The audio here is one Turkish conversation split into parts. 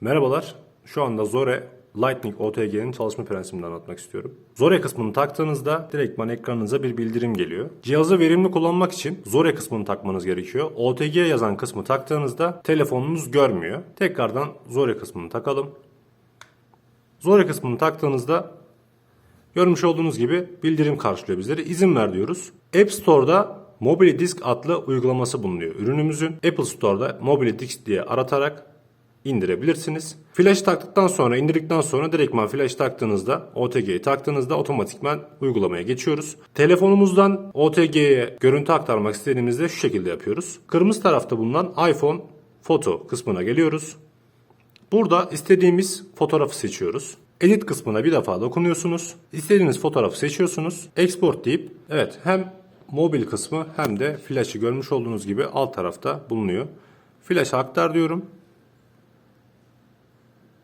Merhabalar. Şu anda Zore Lightning OTG'nin çalışma prensibini anlatmak istiyorum. Zore kısmını taktığınızda direktman ekranınıza bir bildirim geliyor. Cihazı verimli kullanmak için Zore kısmını takmanız gerekiyor. OTG yazan kısmı taktığınızda telefonunuz görmüyor. Tekrardan Zore kısmını takalım. Zore kısmını taktığınızda görmüş olduğunuz gibi bildirim karşılıyor bizleri. İzin ver diyoruz. App Store'da Mobile Disk adlı uygulaması bulunuyor ürünümüzün. Apple Store'da Mobile Disk diye aratarak indirebilirsiniz. Flash taktıktan sonra indirdikten sonra direktman flash taktığınızda OTG'yi taktığınızda otomatikman uygulamaya geçiyoruz. Telefonumuzdan OTG'ye görüntü aktarmak istediğimizde şu şekilde yapıyoruz. Kırmızı tarafta bulunan iPhone foto kısmına geliyoruz. Burada istediğimiz fotoğrafı seçiyoruz. Edit kısmına bir defa dokunuyorsunuz. İstediğiniz fotoğrafı seçiyorsunuz. Export deyip evet hem mobil kısmı hem de flash'ı görmüş olduğunuz gibi alt tarafta bulunuyor. Flash'a aktar diyorum.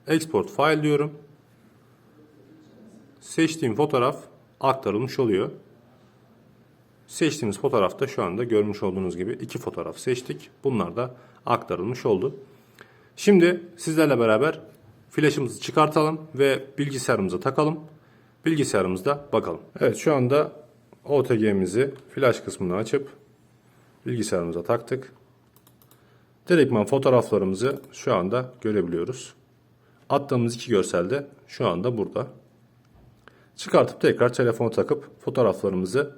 Export file diyorum. Seçtiğim fotoğraf aktarılmış oluyor. Seçtiğimiz fotoğrafta şu anda görmüş olduğunuz gibi iki fotoğraf seçtik. Bunlar da aktarılmış oldu. Şimdi sizlerle beraber flaşımızı çıkartalım ve bilgisayarımıza takalım. Bilgisayarımızda bakalım. Evet şu anda OTG'mizi flash kısmını açıp bilgisayarımıza taktık. Direktman fotoğraflarımızı şu anda görebiliyoruz. Attığımız iki görsel de şu anda burada. Çıkartıp tekrar telefona takıp fotoğraflarımızı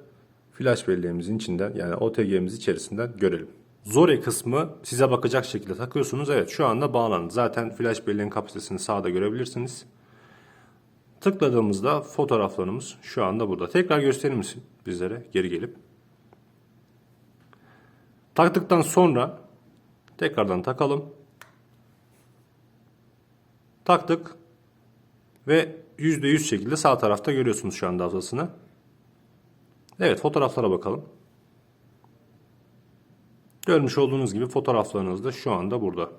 flash belleğimizin içinden yani OTG'miz içerisinden görelim. Zore kısmı size bakacak şekilde takıyorsunuz. Evet şu anda bağlandı. Zaten flash belleğin kapasitesini sağda görebilirsiniz. Tıkladığımızda fotoğraflarımız şu anda burada. Tekrar gösterir misin bizlere geri gelip? Taktıktan sonra tekrardan takalım. Taktık ve %100 şekilde sağ tarafta görüyorsunuz şu anda hafızasını. Evet fotoğraflara bakalım. Görmüş olduğunuz gibi fotoğraflarınız da şu anda burada.